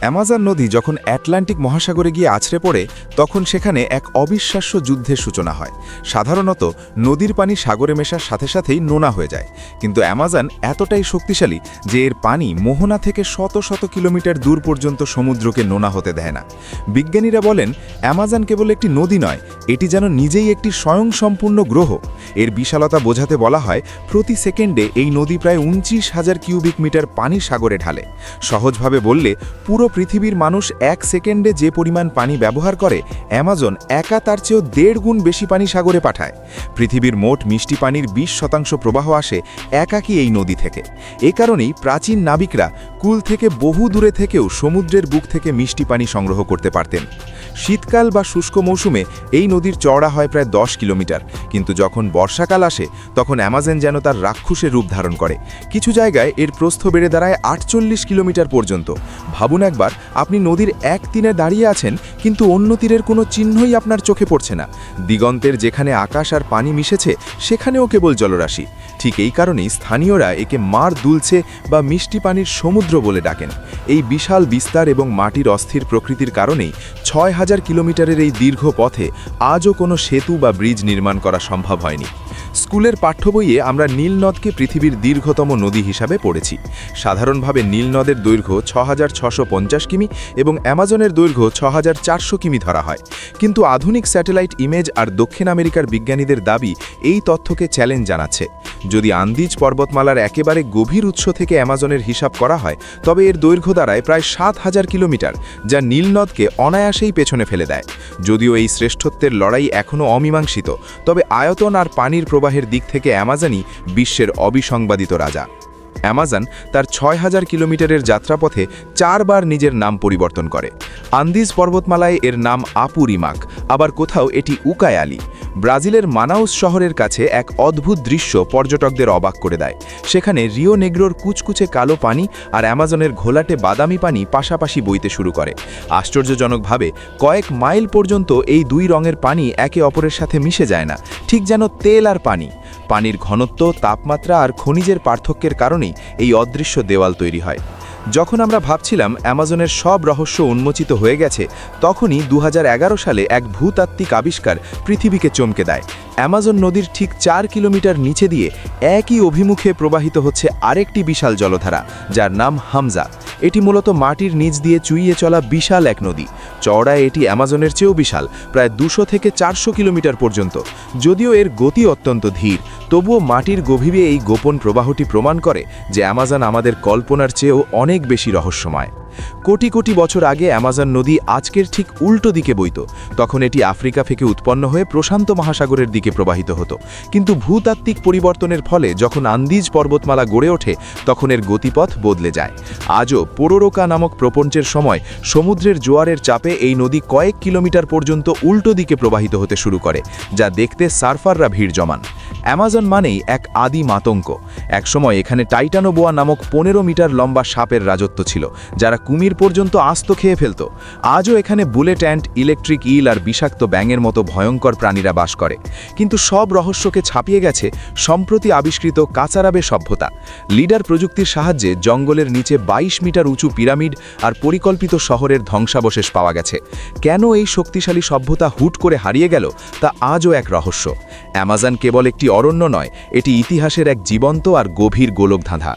Amazon নদী যখন Atlantic মহাসাগরে গিয়ে আছড়ে পড়ে, তখন সেখানে এক অবিশ্বাস্য যুদ্ধের সূচনা হয়। সাধারণত, নদীর পানি সাগরে মেশার সাথে সাথেই নোনা হয়ে যায়। কিন্তু অ্যামাজন এতটাই শক্তিশালী যে এর পানি মোহনা থেকে শত শত কিলোমিটার দূর পর্যন্ত সমুদ্রকে নোনা হতে দেয় না। বিজ্ঞানীরা বলেন, অ্যামাজন কেবল একটি নদী নয়, এটি যেন নিজেই একটি স্বয়ংসম্পূর্ণ গ্রহ। এর বিশালতা বোঝাতে বলা হয়, প্রতি সেকেন্ডে এই নদী প্রায় উনত্রিশ হাজার কিউবিক মিটার পানি সাগরে ঢালে। সহজভাবে বললে, পুরো পৃথিবীর মানুষ এক সেকেন্ডে যে পরিমাণ পানি ব্যবহার করে, অ্যামাজন একা তার চেয়েও দেড় গুণ বেশি পানি সাগরে পাঠায়। পৃথিবীর মোট মিষ্টি পানির বিশ শতাংশ প্রবাহ আসে একাকি এই নদী থেকে। এ কারণেই প্রাচীন নাবিকরা কুল থেকে বহু দূরে থেকেও সমুদ্রের বুক থেকে মিষ্টি পানি সংগ্রহ করতে পারতেন। শীতকাল বা শুষ্ক মৌসুমে এই নদীর চওড়া হয় প্রায় দশ কিলোমিটার, কিন্তু যখন বর্ষাকাল আসে, তখন অ্যামাজন যেন তার রাক্ষসের রূপ ধারণ করে। কিছু জায়গায় এর প্রস্থ বেড়ে দাঁড়ায় আটচল্লিশ কিলোমিটার পর্যন্ত। ভাবুন একবার, আপনি নদীর এক তীরে দাঁড়িয়ে আছেন, কিন্তু অন্য তীরের কোনো চিহ্নই আপনার চোখে পড়ছে না। দিগন্তের যেখানে আকাশ আর পানি মিশেছে, সেখানেও কেবল জলরাশি। ঠিক এই কারণেই স্থানীয়রা একে মার দুলছে বা মিষ্টি পানির সমুদ্র বলে ডাকেন। এই বিশাল বিস্তার এবং মাটির অস্থির প্রকৃতির কারণেই ছয় হাজার কিলোমিটারের এই দীর্ঘ পথে আজও কোনো সেতু বা ব্রিজ নির্মাণ করা সম্ভব হয়নি। স্কুলের পাঠ্য বইয়ে আমরা নীলনদকে পৃথিবীর দীর্ঘতম নদী হিসাবে পড়েছি। সাধারণভাবে নীলনদের দৈর্ঘ্য ছ কিমি এবং অ্যামাজনের দৈর্ঘ্য ছ কিমি ধরা হয়। কিন্তু আধুনিক স্যাটেলাইট ইমেজ আর দক্ষিণ আমেরিকার বিজ্ঞানীদের দাবি এই তথ্যকে চ্যালেঞ্জ জানাচ্ছে। যদি আন্দিজ পর্বতমালার একেবারে গভীর উৎস থেকে অ্যামাজনের হিসাব করা হয়, তবে এর দৈর্ঘ্য দাঁড়ায় প্রায় সাত হাজার কিলোমিটার, যা নীলনদকে অনায়াসেই পেছনে ফেলে দেয়। যদিও এই শ্রেষ্ঠত্বের লড়াই এখনও অমীমাংসিত, তবে আয়তন আর পানির প্রবাহের দিক থেকে অ্যামাজনই বিশ্বের অবিসংবাদিত রাজা। অ্যামাজন তার ছয় হাজার কিলোমিটারের যাত্রাপথে চারবার নিজের নাম পরিবর্তন করে। আন্দিজ পর্বতমালায় এর নাম আপুরিমাক আবার কোথাও এটি উকায়ালি ব্রাজিলের মানাউস শহরের কাছে এক অদ্ভুত দৃশ্য পর্যটকদের অবাক করে দেয়। সেখানে রিও নেগ্রোর কুচকুচে কালো পানি আর অ্যামাজনের ঘোলাটে বাদামি পানি পাশাপাশি বইতে শুরু করে। আশ্চর্যজনকভাবে, কয়েক মাইল পর্যন্ত এই দুই রঙের পানি একে অপরের সাথে মিশে যায় না, ঠিক যেন তেল আর পানি। পানির ঘনত্ব, তাপমাত্রা আর খনিজের পার্থক্যের কারণেই এই অদৃশ্য দেওয়াল তৈরি হয়। যখন আমরা ভাবছিলাম অ্যামাজনের সব রহস্য উন্মোচিত হয়ে গেছে, তখনই দু হাজার এগারো সালে এক ভূতাত্ত্বিক আবিষ্কার পৃথিবীকে চমকে দেয়। অ্যামাজন নদীর ঠিক চার কিলোমিটার নিচে দিয়ে একই অভিমুখে প্রবাহিত হচ্ছে আরেকটি বিশাল জলধারা, যার নাম হামজা। এটি মূলত মাটির নিচ দিয়ে চুইয়ে চলা বিশাল এক নদী। চওড়ায় এটি অ্যামাজনের চেয়েও বিশাল, প্রায় দুশো থেকে চারশো কিলোমিটার পর্যন্ত। যদিও এর গতি অত্যন্ত ধীর, তবুও মাটির গভীরে এই গোপন প্রবাহটি প্রমাণ করে যে অ্যামাজন আমাদের কল্পনার চেয়েও অনেক বেশি রহস্যময়। কোটি কোটি বছর আগে অ্যামাজন নদী আজকের ঠিক উল্টো দিকে বইত, তখন এটি আফ্রিকা থেকে উৎপন্ন হয়ে প্রশান্ত মহাসাগরের দিকে প্রবাহিত হতো। কিন্তু ভূতাত্ত্বিক পরিবর্তনের ফলে যখন আন্দিজ পর্বতমালা গড়ে ওঠে, তখন এর গতিপথ বদলে যায়। আজও পোরোরোকা নামক প্রপঞ্চের সময় সমুদ্রের জোয়ারের চাপে এই নদী কয়েক কিলোমিটার পর্যন্ত উল্টো দিকে প্রবাহিত হতে শুরু করে, যা দেখতে সার্ফাররা ভিড় জমান। অ্যামাজন মানেই এক আদি মাতঙ্ক একসময় এখানে টাইটানোবোয়া নামক পনেরো মিটার লম্বা সাপের রাজত্ব ছিল, যারা কুমির পর্যন্ত আস্ত খেয়ে ফেলত। আজও এখানে বুলেট অ্যান্ড ইলেকট্রিক ইল আর বিষাক্ত ব্যাঙের মতো ভয়ঙ্কর প্রাণীরা বাস করে। কিন্তু সব রহস্যকে ছাপিয়ে গেছে সম্প্রতি আবিষ্কৃত কাচারাবে সভ্যতা। লিডার প্রযুক্তির সাহায্যে জঙ্গলের নিচে ২২ মিটার উঁচু পিরামিড আর পরিকল্পিত শহরের ধ্বংসাবশেষ পাওয়া গেছে। কেন এই শক্তিশালী সভ্যতা হুট করে হারিয়ে গেল, তা আজও এক রহস্য। অ্যামাজন কেবল একটি অরণ্য নয় এটি ইতিহাসের এক জীবন্ত আর গভীর গোলকধাঁধা।